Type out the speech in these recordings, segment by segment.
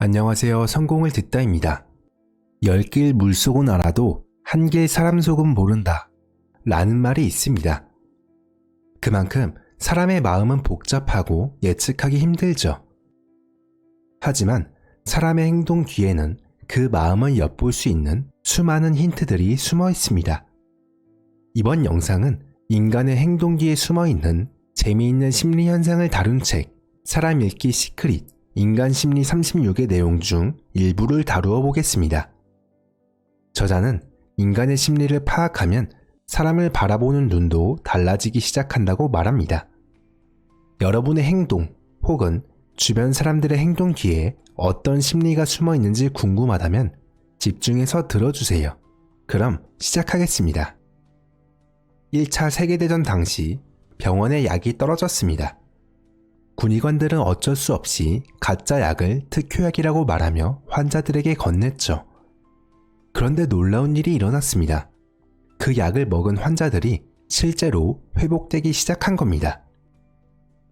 안녕하세요. 성공을 듣다입니다. 열 길 물속은 알아도 한 길 사람 속은 모른다. 라는 말이 있습니다. 그만큼 사람의 마음은 복잡하고 예측하기 힘들죠. 하지만 사람의 행동 뒤에는 그 마음을 엿볼 수 있는 수많은 힌트들이 숨어 있습니다. 이번 영상은 인간의 행동 뒤에 숨어 있는 재미있는 심리 현상을 다룬 책, 사람 읽기 시크릿, 인간 심리 36의 내용 중 일부를 다루어 보겠습니다. 저자는 인간의 심리를 파악하면 사람을 바라보는 눈도 달라지기 시작한다고 말합니다. 여러분의 행동 혹은 주변 사람들의 행동 뒤에 어떤 심리가 숨어 있는지 궁금하다면 집중해서 들어주세요. 그럼 시작하겠습니다. 1차 세계대전 당시 병원에 약이 떨어졌습니다. 군의관들은 어쩔 수 없이 가짜 약을 특효약이라고 말하며 환자들에게 건넸죠. 그런데 놀라운 일이 일어났습니다. 그 약을 먹은 환자들이 실제로 회복되기 시작한 겁니다.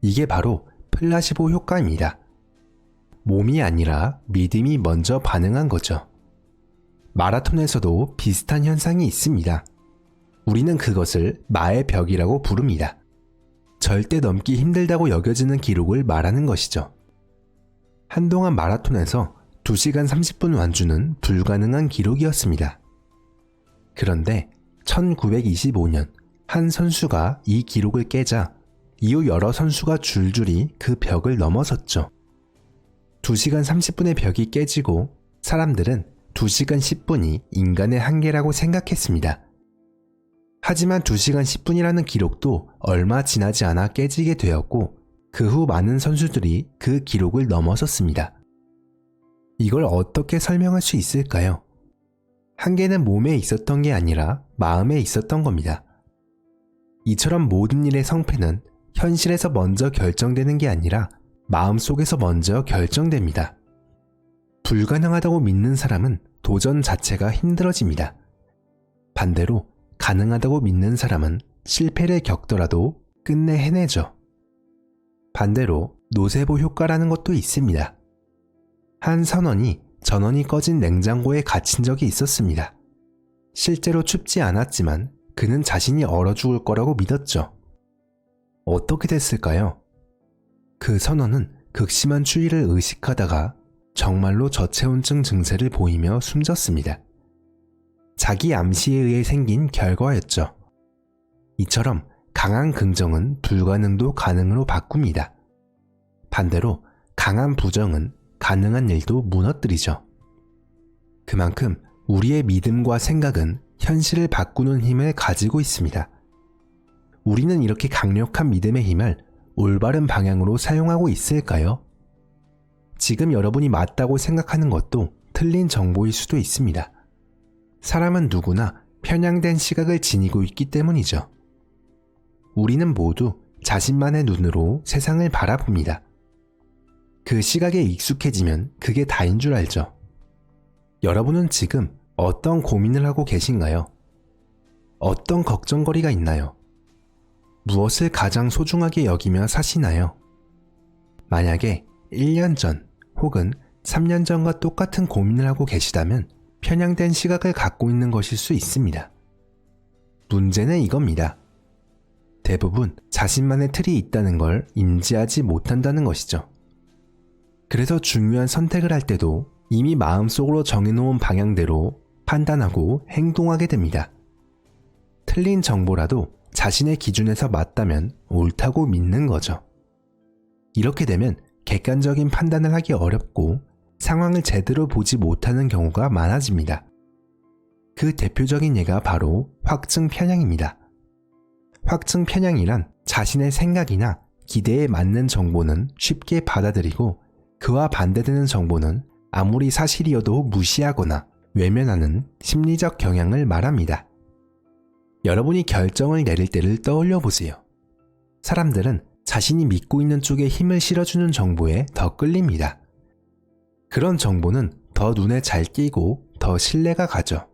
이게 바로 플라시보 효과입니다. 몸이 아니라 믿음이 먼저 반응한 거죠. 마라톤에서도 비슷한 현상이 있습니다. 우리는 그것을 마의 벽이라고 부릅니다. 절대 넘기 힘들다고 여겨지는 기록을 말하는 것이죠. 한동안 마라톤에서 2시간 30분 완주는 불가능한 기록이었습니다. 그런데 1925년 한 선수가 이 기록을 깨자 이후 여러 선수가 줄줄이 그 벽을 넘어섰죠. 2시간 30분의 벽이 깨지고 사람들은 2시간 10분이 인간의 한계라고 생각했습니다. 하지만 2시간 10분이라는 기록도 얼마 지나지 않아 깨지게 되었고 그 후 많은 선수들이 그 기록을 넘어섰습니다. 이걸 어떻게 설명할 수 있을까요? 한계는 몸에 있었던 게 아니라 마음에 있었던 겁니다. 이처럼 모든 일의 성패는 현실에서 먼저 결정되는 게 아니라 마음 속에서 먼저 결정됩니다. 불가능하다고 믿는 사람은 도전 자체가 힘들어집니다. 반대로 가능하다고 믿는 사람은 실패를 겪더라도 끝내 해내죠. 반대로 노세보 효과라는 것도 있습니다. 한 선원이 전원이 꺼진 냉장고에 갇힌 적이 있었습니다. 실제로 춥지 않았지만 그는 자신이 얼어 죽을 거라고 믿었죠. 어떻게 됐을까요? 그 선원은 극심한 추위를 의식하다가 정말로 저체온증 증세를 보이며 숨졌습니다. 자기 암시에 의해 생긴 결과였죠. 이처럼 강한 긍정은 불가능도 가능으로 바꿉니다. 반대로 강한 부정은 가능한 일도 무너뜨리죠. 그만큼 우리의 믿음과 생각은 현실을 바꾸는 힘을 가지고 있습니다. 우리는 이렇게 강력한 믿음의 힘을 올바른 방향으로 사용하고 있을까요? 지금 여러분이 맞다고 생각하는 것도 틀린 정보일 수도 있습니다. 사람은 누구나 편향된 시각을 지니고 있기 때문이죠. 우리는 모두 자신만의 눈으로 세상을 바라봅니다. 그 시각에 익숙해지면 그게 다인 줄 알죠. 여러분은 지금 어떤 고민을 하고 계신가요? 어떤 걱정거리가 있나요? 무엇을 가장 소중하게 여기며 사시나요? 만약에 1년 전 혹은 3년 전과 똑같은 고민을 하고 계시다면 편향된 시각을 갖고 있는 것일 수 있습니다. 문제는 이겁니다. 대부분 자신만의 틀이 있다는 걸 인지하지 못한다는 것이죠. 그래서 중요한 선택을 할 때도 이미 마음속으로 정해놓은 방향대로 판단하고 행동하게 됩니다. 틀린 정보라도 자신의 기준에서 맞다면 옳다고 믿는 거죠. 이렇게 되면 객관적인 판단을 하기 어렵고 상황을 제대로 보지 못하는 경우가 많아집니다. 그 대표적인 예가 바로 확증 편향입니다. 확증 편향이란 자신의 생각이나 기대에 맞는 정보는 쉽게 받아들이고 그와 반대되는 정보는 아무리 사실이어도 무시하거나 외면하는 심리적 경향을 말합니다. 여러분이 결정을 내릴 때를 떠올려 보세요. 사람들은 자신이 믿고 있는 쪽에 힘을 실어주는 정보에 더 끌립니다. 그런 정보는 더 눈에 잘 띄고 더 신뢰가 가죠.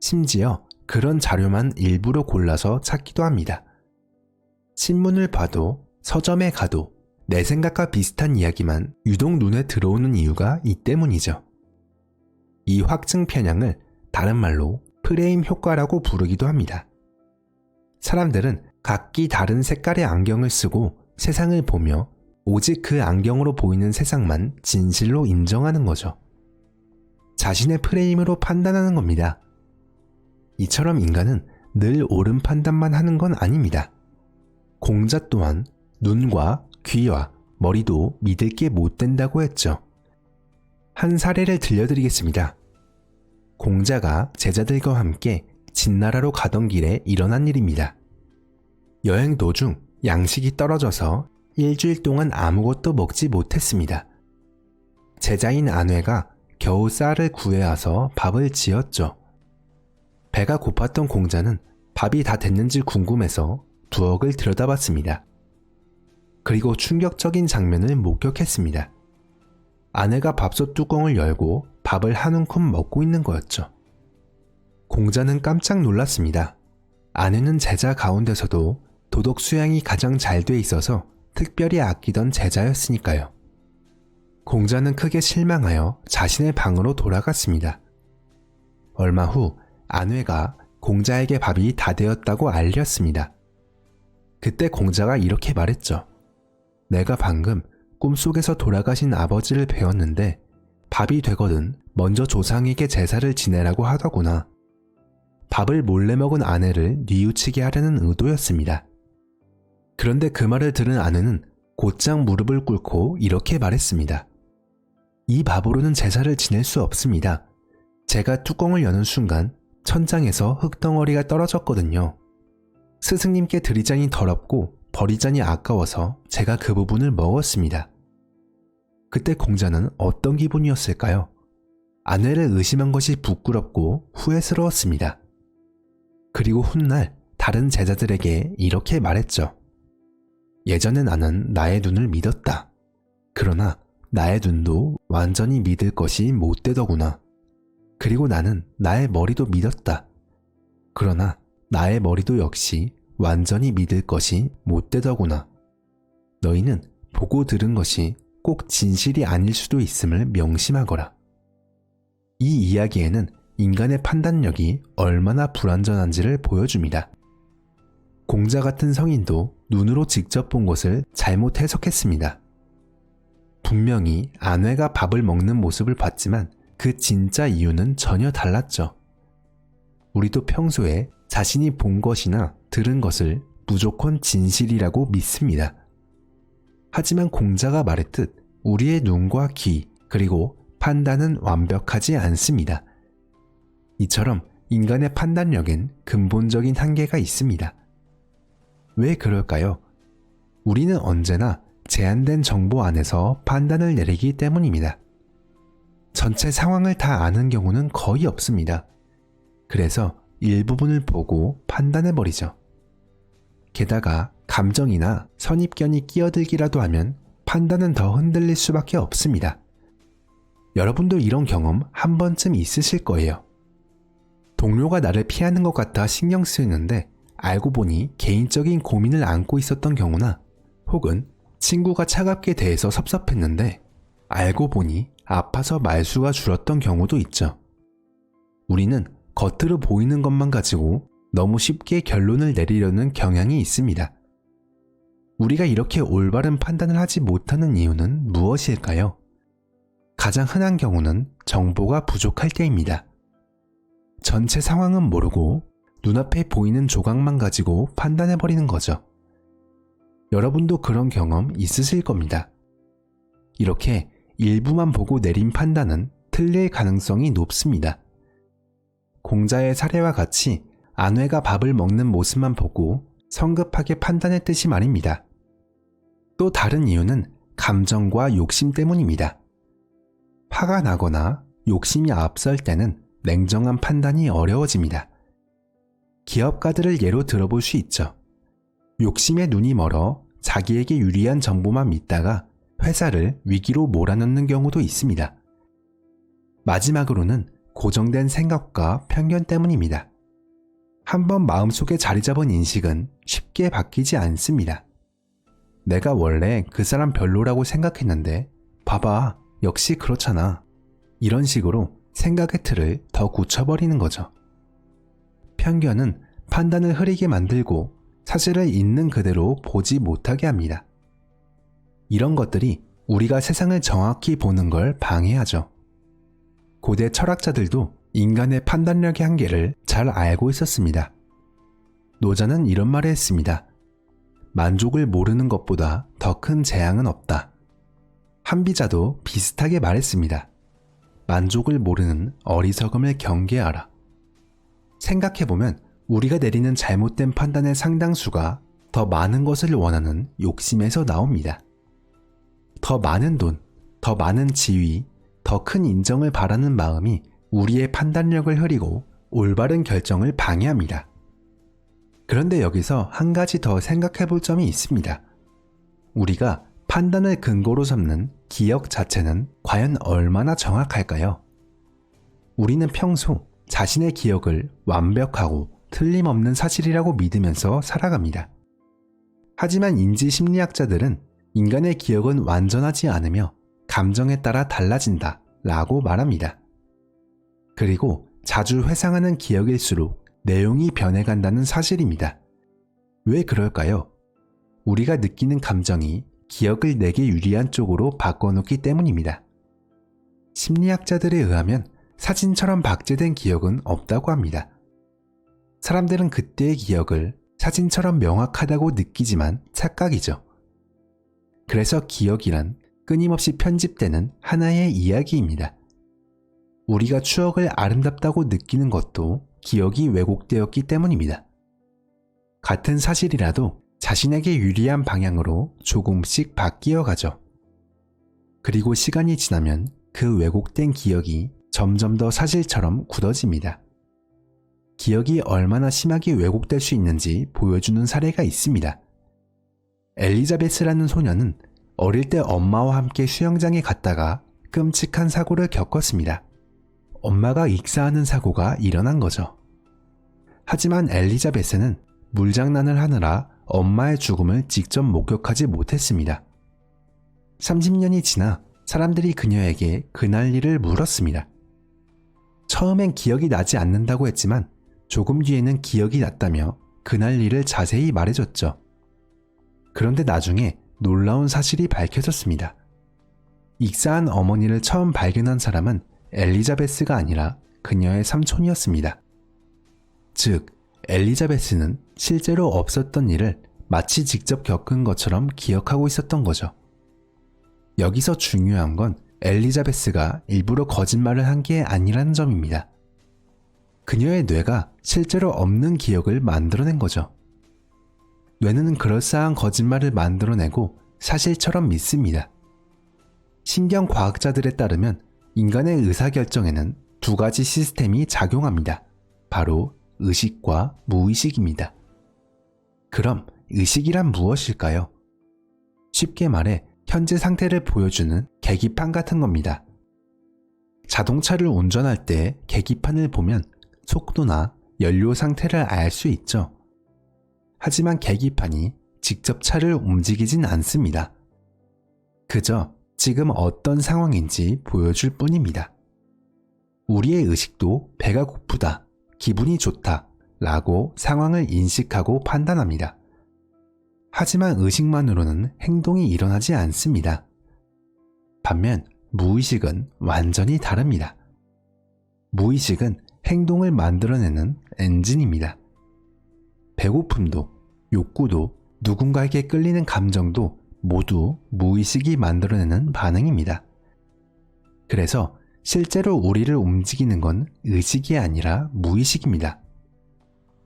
심지어 그런 자료만 일부러 골라서 찾기도 합니다. 신문을 봐도 서점에 가도 내 생각과 비슷한 이야기만 유독 눈에 들어오는 이유가 이 때문이죠. 이 확증 편향을 다른 말로 프레임 효과라고 부르기도 합니다. 사람들은 각기 다른 색깔의 안경을 쓰고 세상을 보며 오직 그 안경으로 보이는 세상만 진실로 인정하는 거죠. 자신의 프레임으로 판단하는 겁니다. 이처럼 인간은 늘 옳은 판단만 하는 건 아닙니다. 공자 또한 눈과 귀와 머리도 믿을 게 못 된다고 했죠. 한 사례를 들려드리겠습니다. 공자가 제자들과 함께 진나라로 가던 길에 일어난 일입니다. 여행 도중 양식이 떨어져서 일주일 동안 아무것도 먹지 못했습니다. 제자인 아내가 겨우 쌀을 구해와서 밥을 지었죠. 배가 고팠던 공자는 밥이 다 됐는지 궁금해서 부엌을 들여다봤습니다. 그리고 충격적인 장면을 목격했습니다. 아내가 밥솥 뚜껑을 열고 밥을 한 움큼 먹고 있는 거였죠. 공자는 깜짝 놀랐습니다. 아내는 제자 가운데서도 도덕 수양이 가장 잘 돼 있어서 특별히 아끼던 제자였으니까요. 공자는 크게 실망하여 자신의 방으로 돌아갔습니다. 얼마 후 아내가 공자에게 밥이 다 되었다고 알렸습니다. 그때 공자가 이렇게 말했죠. 내가 방금 꿈속에서 돌아가신 아버지를 배웠는데 밥이 되거든 먼저 조상에게 제사를 지내라고 하더구나. 밥을 몰래 먹은 아내를 뉘우치게 하려는 의도였습니다. 그런데 그 말을 들은 아내는 곧장 무릎을 꿇고 이렇게 말했습니다. 이 밥으로는 제사를 지낼 수 없습니다. 제가 뚜껑을 여는 순간 천장에서 흙덩어리가 떨어졌거든요. 스승님께 드리자니 더럽고 버리자니 아까워서 제가 그 부분을 먹었습니다. 그때 공자는 어떤 기분이었을까요? 아내를 의심한 것이 부끄럽고 후회스러웠습니다. 그리고 훗날 다른 제자들에게 이렇게 말했죠. 예전에 나는 나의 눈을 믿었다. 그러나 나의 눈도 완전히 믿을 것이 못 되더구나. 그리고 나는 나의 머리도 믿었다. 그러나 나의 머리도 역시 완전히 믿을 것이 못 되더구나. 너희는 보고 들은 것이 꼭 진실이 아닐 수도 있음을 명심하거라. 이 이야기에는 인간의 판단력이 얼마나 불완전한지를 보여줍니다. 공자 같은 성인도 눈으로 직접 본 것을 잘못 해석했습니다. 분명히 아내가 밥을 먹는 모습을 봤지만 그 진짜 이유는 전혀 달랐죠. 우리도 평소에 자신이 본 것이나 들은 것을 무조건 진실이라고 믿습니다. 하지만 공자가 말했듯 우리의 눈과 귀, 그리고 판단은 완벽하지 않습니다. 이처럼 인간의 판단력엔 근본적인 한계가 있습니다. 왜 그럴까요? 우리는 언제나 제한된 정보 안에서 판단을 내리기 때문입니다. 전체 상황을 다 아는 경우는 거의 없습니다. 그래서 일부분을 보고 판단해버리죠. 게다가 감정이나 선입견이 끼어들기라도 하면 판단은 더 흔들릴 수밖에 없습니다. 여러분도 이런 경험 한 번쯤 있으실 거예요. 동료가 나를 피하는 것 같아 신경 쓰이는데 알고 보니 개인적인 고민을 안고 있었던 경우나 혹은 친구가 차갑게 대해서 섭섭했는데 알고 보니 아파서 말수가 줄었던 경우도 있죠. 우리는 겉으로 보이는 것만 가지고 너무 쉽게 결론을 내리려는 경향이 있습니다. 우리가 이렇게 올바른 판단을 하지 못하는 이유는 무엇일까요? 가장 흔한 경우는 정보가 부족할 때입니다. 전체 상황은 모르고 눈앞에 보이는 조각만 가지고 판단해버리는 거죠. 여러분도 그런 경험 있으실 겁니다. 이렇게 일부만 보고 내린 판단은 틀릴 가능성이 높습니다. 공자의 사례와 같이 아내가 밥을 먹는 모습만 보고 성급하게 판단했듯이 말입니다. 또 다른 이유는 감정과 욕심 때문입니다. 화가 나거나 욕심이 앞설 때는 냉정한 판단이 어려워집니다. 기업가들을 예로 들어볼 수 있죠. 욕심에 눈이 멀어 자기에게 유리한 정보만 믿다가 회사를 위기로 몰아넣는 경우도 있습니다. 마지막으로는 고정된 생각과 편견 때문입니다. 한번 마음속에 자리 잡은 인식은 쉽게 바뀌지 않습니다. 내가 원래 그 사람 별로라고 생각했는데, 봐봐, 역시 그렇잖아. 이런 식으로 생각의 틀을 더 굳혀버리는 거죠. 편견은 판단을 흐리게 만들고 사실을 있는 그대로 보지 못하게 합니다. 이런 것들이 우리가 세상을 정확히 보는 걸 방해하죠. 고대 철학자들도 인간의 판단력의 한계를 잘 알고 있었습니다. 노자는 이런 말을 했습니다. 만족을 모르는 것보다 더 큰 재앙은 없다. 한비자도 비슷하게 말했습니다. 만족을 모르는 어리석음을 경계하라. 생각해보면 우리가 내리는 잘못된 판단의 상당수가 더 많은 것을 원하는 욕심에서 나옵니다. 더 많은 돈, 더 많은 지위, 더 큰 인정을 바라는 마음이 우리의 판단력을 흐리고 올바른 결정을 방해합니다. 그런데 여기서 한 가지 더 생각해 볼 점이 있습니다. 우리가 판단을 근거로 삼는 기억 자체는 과연 얼마나 정확할까요? 우리는 평소 자신의 기억을 완벽하고 틀림없는 사실이라고 믿으면서 살아갑니다. 하지만 인지 심리학자들은 인간의 기억은 완전하지 않으며 감정에 따라 달라진다 라고 말합니다. 그리고 자주 회상하는 기억일수록 내용이 변해간다는 사실입니다. 왜 그럴까요? 우리가 느끼는 감정이 기억을 내게 유리한 쪽으로 바꿔놓기 때문입니다. 심리학자들에 의하면 사진처럼 박제된 기억은 없다고 합니다. 사람들은 그때의 기억을 사진처럼 명확하다고 느끼지만 착각이죠. 그래서 기억이란 끊임없이 편집되는 하나의 이야기입니다. 우리가 추억을 아름답다고 느끼는 것도 기억이 왜곡되었기 때문입니다. 같은 사실이라도 자신에게 유리한 방향으로 조금씩 바뀌어 가죠. 그리고 시간이 지나면 그 왜곡된 기억이 점점 더 사실처럼 굳어집니다. 기억이 얼마나 심하게 왜곡될 수 있는지 보여주는 사례가 있습니다. 엘리자베스라는 소녀는 어릴 때 엄마와 함께 수영장에 갔다가 끔찍한 사고를 겪었습니다. 엄마가 익사하는 사고가 일어난 거죠. 하지만 엘리자베스는 물장난을 하느라 엄마의 죽음을 직접 목격하지 못했습니다. 30년이 지나 사람들이 그녀에게 그날 일을 물었습니다. 처음엔 기억이 나지 않는다고 했지만 조금 뒤에는 기억이 났다며 그날 일을 자세히 말해줬죠. 그런데 나중에 놀라운 사실이 밝혀졌습니다. 익사한 어머니를 처음 발견한 사람은 엘리자베스가 아니라 그녀의 삼촌이었습니다. 즉, 엘리자베스는 실제로 없었던 일을 마치 직접 겪은 것처럼 기억하고 있었던 거죠. 여기서 중요한 건 엘리자베스가 일부러 거짓말을 한 게 아니라는 점입니다. 그녀의 뇌가 실제로 없는 기억을 만들어낸 거죠. 뇌는 그럴싸한 거짓말을 만들어내고 사실처럼 믿습니다. 신경 과학자들에 따르면 인간의 의사결정에는 두 가지 시스템이 작용합니다. 바로 의식과 무의식입니다. 그럼 의식이란 무엇일까요? 쉽게 말해 현재 상태를 보여주는 계기판 같은 겁니다. 자동차를 운전할 때 계기판을 보면 속도나 연료 상태를 알 수 있죠. 하지만 계기판이 직접 차를 움직이진 않습니다. 그저 지금 어떤 상황인지 보여줄 뿐입니다. 우리의 의식도 배가 고프다, 기분이 좋다, 라고 상황을 인식하고 판단합니다. 하지만 의식만으로는 행동이 일어나지 않습니다. 반면 무의식은 완전히 다릅니다. 무의식은 행동을 만들어내는 엔진입니다. 배고픔도, 욕구도, 누군가에게 끌리는 감정도 모두 무의식이 만들어내는 반응입니다. 그래서 실제로 우리를 움직이는 건 의식이 아니라 무의식입니다.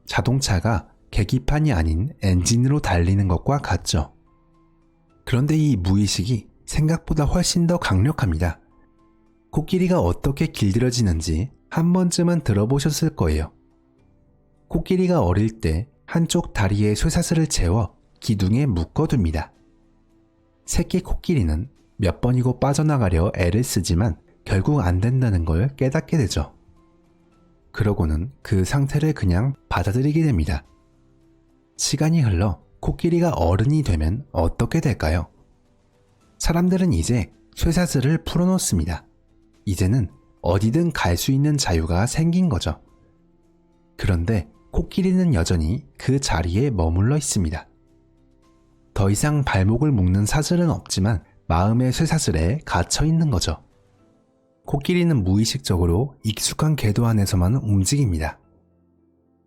자동차가 계기판이 아닌 엔진으로 달리는 것과 같죠. 그런데 이 무의식이 생각보다 훨씬 더 강력합니다. 코끼리가 어떻게 길들여지는지 한 번쯤은 들어보셨을 거예요. 코끼리가 어릴 때 한쪽 다리에 쇠사슬을 채워 기둥에 묶어둡니다. 새끼 코끼리는 몇 번이고 빠져나가려 애를 쓰지만 결국 안 된다는 걸 깨닫게 되죠. 그러고는 그 상태를 그냥 받아들이게 됩니다. 시간이 흘러 코끼리가 어른이 되면 어떻게 될까요? 사람들은 이제 쇠사슬을 풀어놓습니다. 이제는 어디든 갈 수 있는 자유가 생긴 거죠. 그런데 코끼리는 여전히 그 자리에 머물러 있습니다. 더 이상 발목을 묶는 사슬은 없지만 마음의 쇠사슬에 갇혀 있는 거죠. 코끼리는 무의식적으로 익숙한 궤도 안에서만 움직입니다.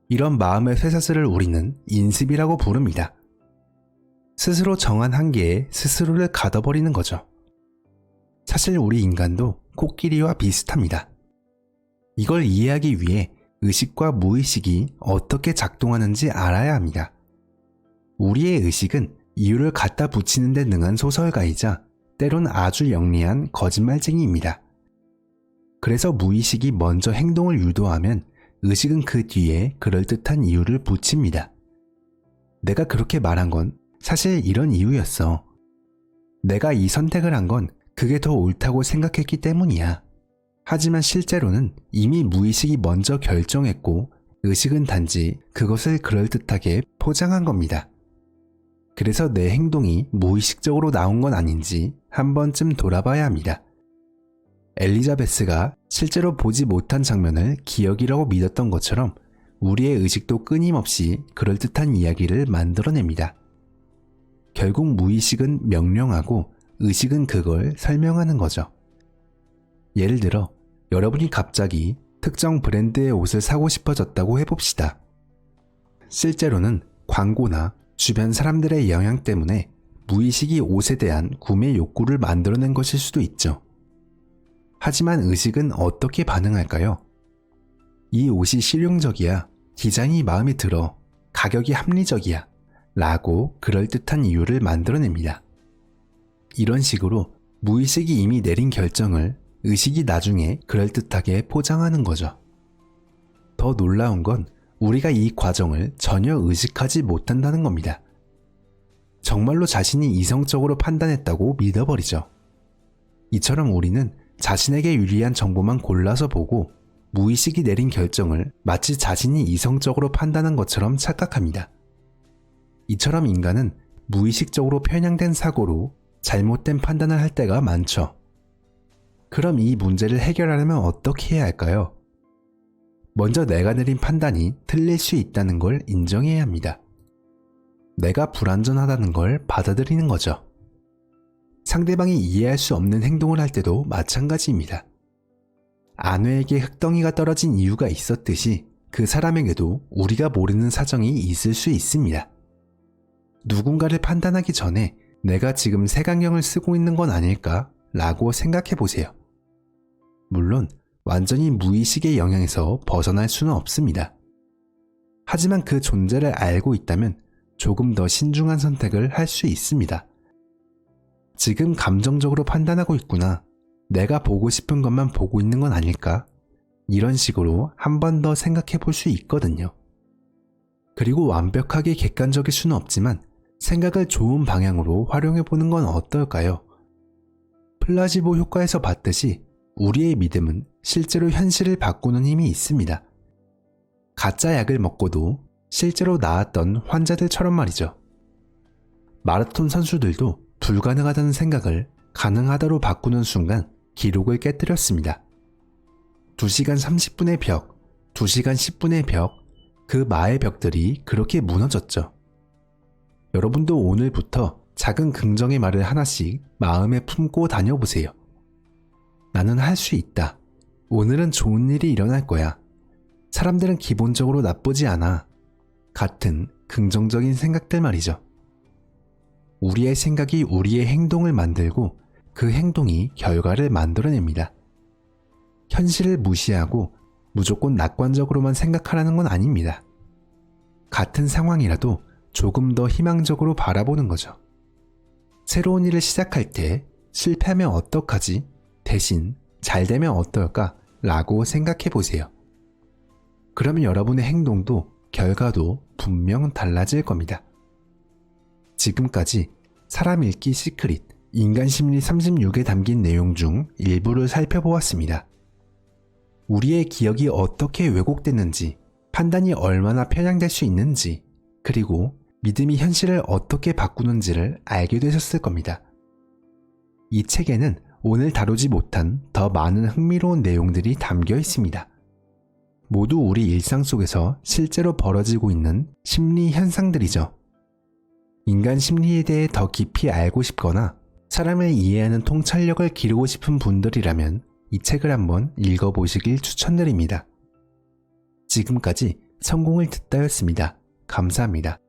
이런 마음의 쇠사슬을 우리는 인습이라고 부릅니다. 스스로 정한 한계에 스스로를 가둬버리는 거죠. 사실 우리 인간도 코끼리와 비슷합니다. 이걸 이해하기 위해 의식과 무의식이 어떻게 작동하는지 알아야 합니다. 우리의 의식은 이유를 갖다 붙이는 데 능한 소설가이자 때론 아주 영리한 거짓말쟁이입니다. 그래서 무의식이 먼저 행동을 유도하면 의식은 그 뒤에 그럴듯한 이유를 붙입니다. 내가 그렇게 말한 건 사실 이런 이유였어. 내가 이 선택을 한 건 그게 더 옳다고 생각했기 때문이야. 하지만 실제로는 이미 무의식이 먼저 결정했고 의식은 단지 그것을 그럴듯하게 포장한 겁니다. 그래서 내 행동이 무의식적으로 나온 건 아닌지 한 번쯤 돌아봐야 합니다. 엘리자베스가 실제로 보지 못한 장면을 기억이라고 믿었던 것처럼 우리의 의식도 끊임없이 그럴듯한 이야기를 만들어냅니다. 결국 무의식은 명령하고 의식은 그걸 설명하는 거죠. 예를 들어 여러분이 갑자기 특정 브랜드의 옷을 사고 싶어졌다고 해봅시다. 실제로는 광고나 주변 사람들의 영향 때문에 무의식이 옷에 대한 구매 욕구를 만들어낸 것일 수도 있죠. 하지만 의식은 어떻게 반응할까요? 이 옷이 실용적이야, 디자인이 마음에 들어, 가격이 합리적이야, 라고 그럴듯한 이유를 만들어냅니다. 이런 식으로 무의식이 이미 내린 결정을 의식이 나중에 그럴듯하게 포장하는 거죠. 더 놀라운 건 우리가 이 과정을 전혀 의식하지 못한다는 겁니다. 정말로 자신이 이성적으로 판단했다고 믿어버리죠. 이처럼 우리는 자신에게 유리한 정보만 골라서 보고 무의식이 내린 결정을 마치 자신이 이성적으로 판단한 것처럼 착각합니다. 이처럼 인간은 무의식적으로 편향된 사고로 잘못된 판단을 할 때가 많죠. 그럼 이 문제를 해결하려면 어떻게 해야 할까요? 먼저 내가 내린 판단이 틀릴 수 있다는 걸 인정해야 합니다. 내가 불완전하다는 걸 받아들이는 거죠. 상대방이 이해할 수 없는 행동을 할 때도 마찬가지입니다. 아내에게 흙덩이가 떨어진 이유가 있었듯이 그 사람에게도 우리가 모르는 사정이 있을 수 있습니다. 누군가를 판단하기 전에 내가 지금 색안경을 쓰고 있는 건 아닐까? 라고 생각해 보세요. 물론 완전히 무의식의 영향에서 벗어날 수는 없습니다. 하지만 그 존재를 알고 있다면 조금 더 신중한 선택을 할 수 있습니다. 지금 감정적으로 판단하고 있구나. 내가 보고 싶은 것만 보고 있는 건 아닐까? 이런 식으로 한 번 더 생각해 볼 수 있거든요. 그리고 완벽하게 객관적일 수는 없지만 생각을 좋은 방향으로 활용해 보는 건 어떨까요? 플라지보 효과에서 봤듯이 우리의 믿음은 실제로 현실을 바꾸는 힘이 있습니다. 가짜 약을 먹고도 실제로 나았던 환자들처럼 말이죠. 마라톤 선수들도 불가능하다는 생각을 가능하다로 바꾸는 순간 기록을 깨뜨렸습니다. 2시간 30분의 벽, 2시간 10분의 벽, 그 마의 벽들이 그렇게 무너졌죠. 여러분도 오늘부터 작은 긍정의 말을 하나씩 마음에 품고 다녀보세요. 나는 할 수 있다. 오늘은 좋은 일이 일어날 거야. 사람들은 기본적으로 나쁘지 않아. 같은 긍정적인 생각들 말이죠. 우리의 생각이 우리의 행동을 만들고 그 행동이 결과를 만들어냅니다. 현실을 무시하고 무조건 낙관적으로만 생각하라는 건 아닙니다. 같은 상황이라도 조금 더 희망적으로 바라보는 거죠. 새로운 일을 시작할 때 실패하면 어떡하지? 대신 잘 되면 어떨까? 라고 생각해 보세요. 그러면 여러분의 행동도 결과도 분명 달라질 겁니다. 지금까지 사람 읽기 시크릿 인간 심리 36에 담긴 내용 중 일부를 살펴보았습니다. 우리의 기억이 어떻게 왜곡됐는지, 판단이 얼마나 편향될 수 있는지, 그리고 믿음이 현실을 어떻게 바꾸는지를 알게 되셨을 겁니다. 이 책에는 오늘 다루지 못한 더 많은 흥미로운 내용들이 담겨 있습니다. 모두 우리 일상 속에서 실제로 벌어지고 있는 심리 현상들이죠. 인간 심리에 대해 더 깊이 알고 싶거나 사람을 이해하는 통찰력을 기르고 싶은 분들이라면 이 책을 한번 읽어보시길 추천드립니다. 지금까지 성공을 듣다였습니다. 감사합니다.